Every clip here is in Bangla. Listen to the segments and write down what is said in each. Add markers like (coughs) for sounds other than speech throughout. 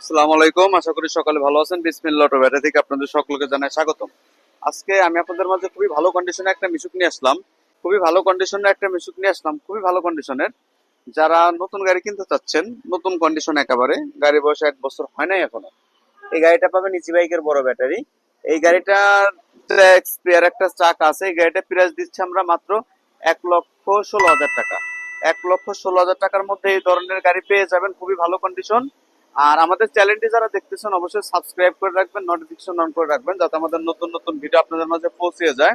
আসসালামু আলাইকুম, আশা করি সকালে ভালো আছেন। বিসমিল্লাহ অটো ব্যাটারি থেকে আপনাদের সকলকে জানাই স্বাগতম। আজকে আমি আপনাদের মাঝে খুবই ভালো কন্ডিশনে একটা মিশুক নিয়ে আসলাম। খুবই ভালো কন্ডিশনে একটা মিশুক নিয়ে আসলাম, খুবই ভালো কন্ডিশনের যারা নতুন গাড়ি কিনতে চাচ্ছেন, নতুন কন্ডিশন একেবারে, গাড়ি বয়স এক বছর হয় নাই এখনও, এই গাড়িটা পাবেন ইজি বাইকের বড় ব্যাটারি। এই গাড়িটার স্পেয়ার একটা চাক আছে, এই গাড়িটা প্রাইস দিচ্ছি আমরা মাত্র এক লক্ষ ষোলো হাজার টাকা। এক লক্ষ ষোলো হাজার টাকার মধ্যে এই ধরনের গাড়ি পেয়ে যাবেন, খুবই ভালো কন্ডিশন আর আমাদের চ্যানেলটি যারা দেখতেছেন, অবশ্যই সাবস্ক্রাইব করে রাখবেন নোটিফিকেশন অন করে রাখবেন, যাতে আমাদের নতুন নতুন ভিডিও আপনাদের মাঝে পৌঁছে যায়।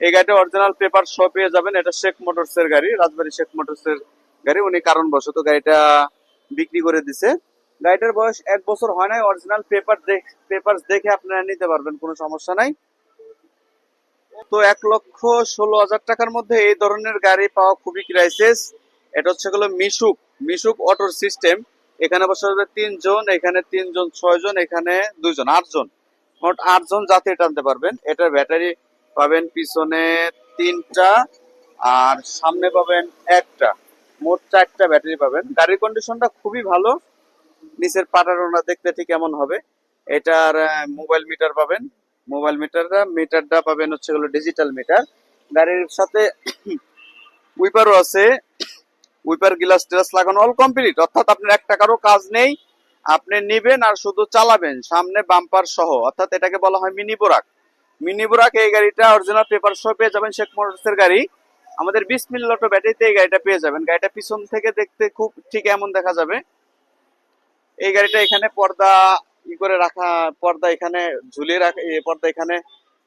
এই গাড়িটা অরিজিনাল পেপার সহ পেয়ে যাবেন। এটা শেখ মোটরস এর গাড়ি, রাজবাড়ী শেখ মোটরস এর গাড়ি। উনি কারণবশত গাড়িটা বিক্রি করে দিছে। গাড়িটার বয়স এক বছর হয় নাই। অরিজিনাল পেপার পেপার দেখে আপনারা নিতে পারবেন, কোনো সমস্যা নাই। তো এক লক্ষ ষোলো হাজার টাকার মধ্যে এই ধরনের গাড়ি পাওয়া খুবই ক্রাইসিস এটা হচ্ছে হলো মিশুক মিশুক অটোর সিস্টেম এখানে বসে যাবে তিনজন, এখানে তিনজন, ছয়জন, এখানে দুইজন, আটজন। মোট আটজন জাতি টানতে পারবেন। এটার ব্যাটারি পাবেন পিছনে তিনটা আর সামনে পাবেন একটা। মোট চারটা ব্যাটারি পাবেন। গাড়ির কন্ডিশনটা খুবই ভালো। নিচের পাটারোনা দেখতে ঠিক এমন হবে। এটার মোবাইল মিটার পাবেন। মোবাইল মিটারটা মিটারটা পাবেন হচ্ছে হলো ডিজিটাল মিটার গাড়ির সাথে (coughs) উইপারও আছে। উইপার গ্লাস টেলাস লাগানো অল কমপ্লিট অর্থাৎ আপনার এক টাকারও কাজ নেই, আপনি নিবেন আর শুধু চালাবেন, সামনে বাম্পার সহ। অর্থাৎ এটাকে বলা হয় মিনি বোরাক মিনি বোরাক এই গাড়িটা অরিজিনাল পেপার সহ পেয়ে যাবেন শেখ মোটরসের গাড়ি। আমাদের বিশ মিনিট লটো ব্যাটারিতে এই গাড়িটা পেয়ে যাবেন। গাড়িটা পিছন থেকে দেখতে খুব ঠিক এমন দেখা যাবে। এই গাড়িটা এখানে পর্দা ই করে রাখা, পর্দা এখানে ঝুলিয়ে রাখা পর্দা এখানে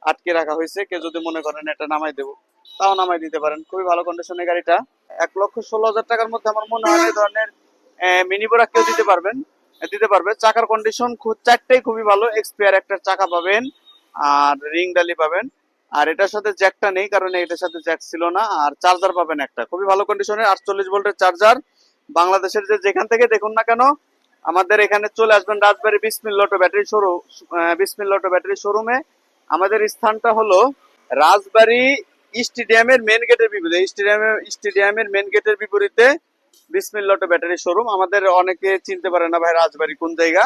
আটকে রাখা হয়েছে। কেউ যদি মনে করেন এটা নামাই দেবো। তাও নামাই দিতে পারেন। খুবই ভালো কন্ডিশনের গাড়িটা। এক লক্ষ ষোলো হাজার টাকার মধ্যে আমার মনে হয় এই ধরনের মিনি বোরা কেউ দিতে পারবেন দিতে পারবে। চাকার কন্ডিশন চারটাই খুবই ভালো এক্সপিয়ার একটা চাকা পাবেন, আর রিং ডালি পাবেন। আর এটার সাথে জ্যাকটা নেই, কারণ এটার সাথে জ্যাক ছিল না, আর চার্জার পাবেন একটা। খুবই ভালো কন্ডিশনের আটচল্লিশ ভোল্টের চার্জার বাংলাদেশের যে যেখান থেকে দেখুন না কেন, আমাদের এখানে চলে আসবেন রাজবাড়ি বিসমিল লটো ব্যাটারি শোরুম বিসমিল লটো ব্যাটারি শোরুমে আমাদের স্থানটা হলো রাজবাড়ি স্টেডিয়ামের মেন গেটের বিপরীতে স্টেডিয়ামের স্টেডিয়ামের মেন গেটের বিপরীতে বিসমিল লটো ব্যাটারি শোরুম আমাদের অনেকে চিনতে পারে না ভাই রাজবাড়ি কোন জায়গা।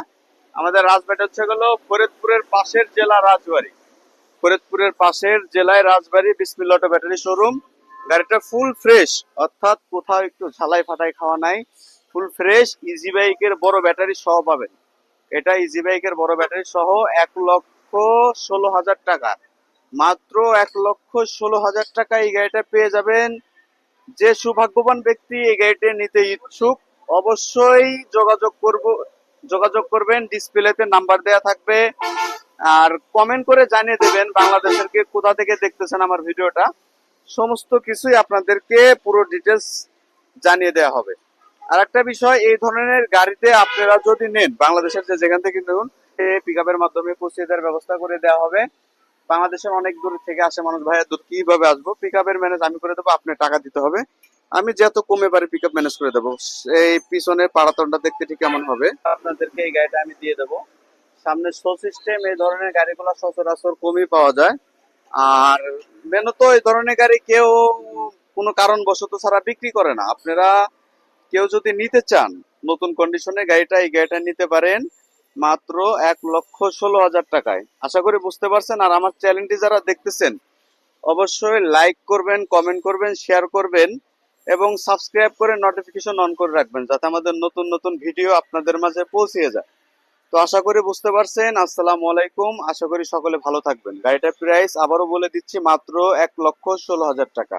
আমাদের রাজবাড়ি হচ্ছে গেলো ফরিদপুরের পাশের জেলা রাজবাড়ি। ফরিদপুরের পাশের জেলায় রাজবাড়ি, বিসমিল লটো ব্যাটারি শোরুম গাড়িটা ফুল ফ্রেশ অর্থাৎ কোথাও একটু ঝালাই ফাটাই খাওয়া নাই। ফুল ফ্রেশ ইজি বাইকের বড় ব্যাটারি সহ পাবেন। এটা ইজি বাইকের বড় ব্যাটারি সহ এক লক্ষ ষোলো হাজার টাকা। মাত্র এক লক্ষ ষোলো হাজার টাকা এই গাড়িটা পেয়ে যাবেন। যে সৌভাগ্যবান ব্যক্তি এই গাড়িটি নিতে ইচ্ছুক, অবশ্যই যোগাযোগ করব, যোগাযোগ করবেন। ডিসপ্লেতে নাম্বার দেয়া থাকবে। আর কমেন্ট করে জানিয়ে দেবেন বাংলাদেশের কে কোথা থেকে দেখতেছেন আমার ভিডিওটা। সমস্ত কিছুই আপনাদেরকে পুরো ডিটেলস জানিয়ে দেওয়া হবে। আর একটা বিষয়, এই ধরনের গাড়িতে আপনারা যদি নেন, বাংলাদেশের যে যেখান থেকে নেন পিক মাধ্যমে পৌঁছে দেওয়ার ব্যবস্থা করে দেওয়া হবে। বাংলাদেশের অনেক দূর থেকে আসে মানুষ, ভাইয়া দূর কীভাবে আসব? পিক আপের ম্যানেজ আমি করে দেবো আপনি টাকা দিতে হবে। আমি যত কমে পারি পিক আপ ম্যানেজ করে দেবো। এই পিছনের পাড়াতনটা দেখতে ঠিক কেমন হবে? আপনাদেরকে এই গাড়িটা আমি দিয়ে দেবো। সামনে শো সিস্টেম এই ধরনের গাড়িগুলো সচরাচর কমই পাওয়া যায়। আর মেনত এই ধরনের গাড়ি কেউ কোনো কারণবশত ছাড়া বিক্রি করে না। আপনারা কেউ যদি নিতে চান, নতুন কন্ডিশনে গাড়িটা, এই গাড়িটা নিতে পারেন। মাত্র এক লক্ষ ষোলো হাজার টাকায়। আশা করি বুঝতে পারছেন, আর আমার চ্যানেলটি যারা দেখতেছেন, অবশ্যই লাইক করবেন, কমেন্ট করবেন, শেয়ার করবেন, এবং সাবস্ক্রাইব করে নোটিফিকেশন অন করে রাখবেন, যাতে আমাদের নতুন নতুন ভিডিও আপনাদের মাঝে পৌঁছিয়ে যায়। তো আশা করি বুঝতে পারছেন, আসসালামু আলাইকুম, আশা করি সকলে ভালো থাকবেন। গাড়িটার প্রাইস আবারও বলে দিচ্ছি মাত্র এক লক্ষ ষোলো হাজার টাকা।